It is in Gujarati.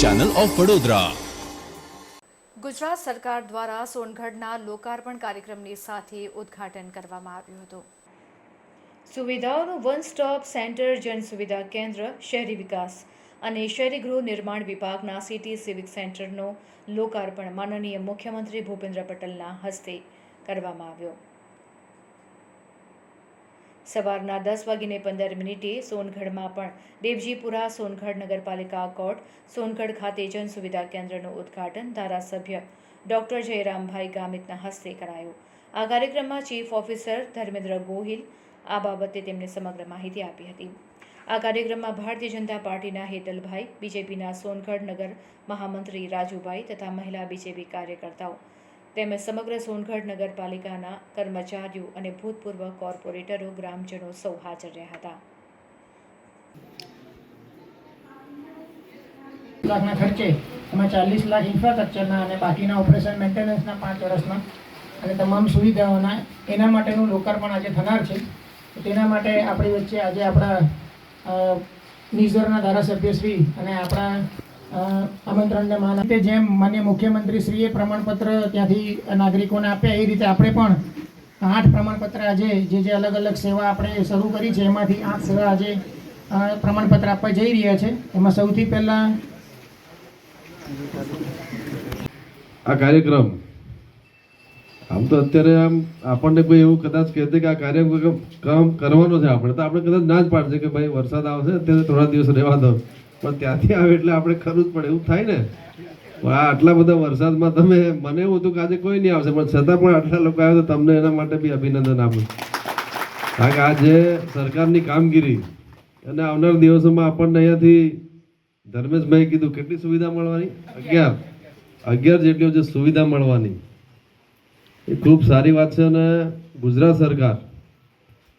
ચેનલ ઓફ વડોદરા ગુજરાત સરકાર દ્વારા સોનગઢના લોકાર્પણ કાર્યક્રમની સાથે ઉદ્ઘાટન કરવામાં આવ્યું હતું. સુવિધાઓનું વન સ્ટોપ સેન્ટર જન સુવિધા કેન્દ્ર શહેરી વિકાસ અને શહેરી ગૃહ નિર્માણ વિભાગના સિટી સિવિક સેન્ટરનો લોકાર્પણ માનનીય મુખ્યમંત્રી ભૂપેન્દ્ર પટેલના હસ્તે કરવામાં આવ્યો. સવારના દસ વાગીને પંદર મિનિટે સોનગઢમાં પણ દેવજીપુરા સોનગઢ નગરપાલિકા કોર્ટ, સોનગઢ ખાતે જન કેન્દ્રનું ઉદ્ઘાટન ધારાસભ્ય ડોક્ટર જયરામભાઈ ગામિતના હસ્તે કરાયું. આ કાર્યક્રમમાં ચીફ ઓફિસર ધર્મેન્દ્ર ગોહિલ આ બાબતે તેમને સમગ્ર માહિતી આપી હતી. આ કાર્યક્રમમાં ભારતીય જનતા પાર્ટીના હેતલભાઈ, બીજેપીના સોનગઢ નગર મહામંત્રી રાજુભાઈ તથા મહિલા બીજેપી કાર્યકર્તાઓ તેમજ સમગ્ર સોનગઢ નગરપાલિકાના કર્મચારીઓ અને ભૂતપૂર્વ કોર્પોરેટરો, ગ્રામજનો સૌ હાજર રહ્યા હતા. લાખના ખર્ચે એમાં ચાલીસ લાખ ઇન્ફ્રાસ્ટ્રક્ચરના અને બાકીના ઓપરેશન મેન્ટેનન્સના પાંચ વર્ષના અને તમામ સુવિધાઓના એના માટેનું લોકાર્પણ આજે થનાર છે. તેના માટે આપણી વચ્ચે આજે આપણા નિઝરના ધારાસભ્યશ્રી અને આપણા આમંત્રણને માન આપે. જેમ માન્ય મુખ્યમંત્રીશ્રીએ પ્રમાણપત્ર ત્યાંથી નાગરિકોને આપ્યા એ રીતે આપણે પણ આઠ પ્રમાણપત્ર આજે જે જે અલગ અલગ સેવા આપણે શરૂ કરી છે એમાંથી આઠ સેવા આજે પ્રમાણપત્ર આપવા જઈ રહ્યા છે. એમાં સૌથી પહેલાં આ કાર્યક્રમ આમ તો અત્યારે આમ આપણને કોઈ એવું કદાચ કહેતે કે આ કાર્યક્રમ કરવાનો છે આપણે તો આપણે કદાચ ના જ પાડશે કે ભાઈ વરસાદ આવશે અત્યારે થોડા દિવસ રહેવા દો. પણ ત્યાંથી આવે એટલે આપણે ખરું જ પડે. એવું થાય ને? પણ આ આટલા બધા વરસાદમાં તમે, મને એવું હતું કે આજે કોઈ નહીં આવશે, પણ છતાં પણ આટલા લોકો આવ્યા તો તમને એના માટે બી અભિનંદન આપું. કારણ કે આજે સરકારની કામગીરી અને આવનાર દિવસોમાં આપણને અહીંયાથી ધર્મેશભાઈ કીધું, કેટલી સુવિધા મળવાની? અગિયાર. અગિયાર જેટલી જે સુવિધા મળવાની. એ ખૂબ સારી વાત છે અને ગુજરાત સરકાર